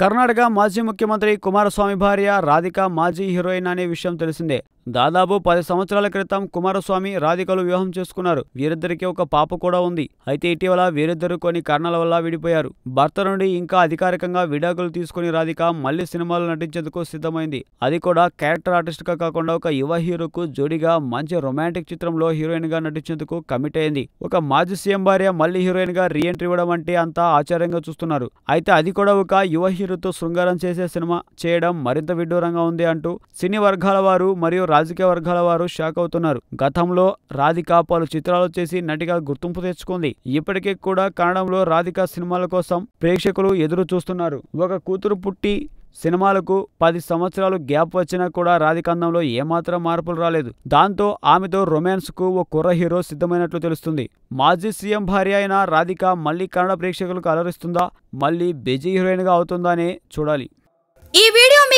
కర్ణాటక మాజీ ముఖ్యమంత్రి కుమారస్వామి భార్య రాధిక మాజీ హీరోయిన్ అనే విషయం తెలిసిందే. దాదాపు పది సంవత్సరాల క్రితం కుమారస్వామి రాధికలు వివాహం చేసుకున్నారు. వీరిద్దరికి ఒక పాప కూడా ఉంది. అయితే ఇటీవల వీరిద్దరు కొన్ని కారణాల వల్ల విడిపోయారు. భర్త నుండి ఇంకా అధికారికంగా విడాకులు తీసుకుని రాధిక మళ్ళీ సినిమాలో నటించేందుకు సిద్ధమైంది. అది కూడా క్యారెక్టర్ ఆర్టిస్ట్గా కాకుండా ఒక యువ హీరోకు జోడిగా మంచి రొమాంటిక్ చిత్రంలో హీరోయిన్గా నటించేందుకు కమిట్ అయింది. ఒక మాజీ సీఎం భార్య మళ్ళీ హీరోయిన్గా రీఎంట్రీ ఇవ్వడం అంటే అంతా ఆశ్చర్యంగా చూస్తున్నారు. అయితే అది కూడా ఒక యువ హీరోతో శృంగారం చేసే సినిమా చేయడం మరింత విడ్డూరంగా ఉంది అంటూ సినీ వర్గాల వారు మరియు రాజకీయ వర్గాల వారు షాక్ అవుతున్నారు. గతంలో రాధిక పలు చిత్రాలు చేసి నటిగా గుర్తింపు తెచ్చుకుంది. ఇప్పటికీ కూడా కన్నడంలో రాధిక సినిమాల కోసం ప్రేక్షకులు ఎదురు చూస్తున్నారు. ఒక కూతురు పుట్టి సినిమాలకు పది సంవత్సరాలు గ్యాప్ వచ్చినా కూడా రాధికాందంలో ఏమాత్రం మార్పులు రాలేదు. దాంతో ఆమెతో రొమాన్స్కు ఓ కుర్ర హీరో సిద్ధమైనట్లు తెలుస్తుంది. మాజీ సీఎం భార్య అయిన రాధిక మళ్ళీ కన్నడ ప్రేక్షకులకు అలరిస్తుందా? మళ్ళీ బిజీ హీరోయిన్గా అవుతుందా చూడాలి. ఈ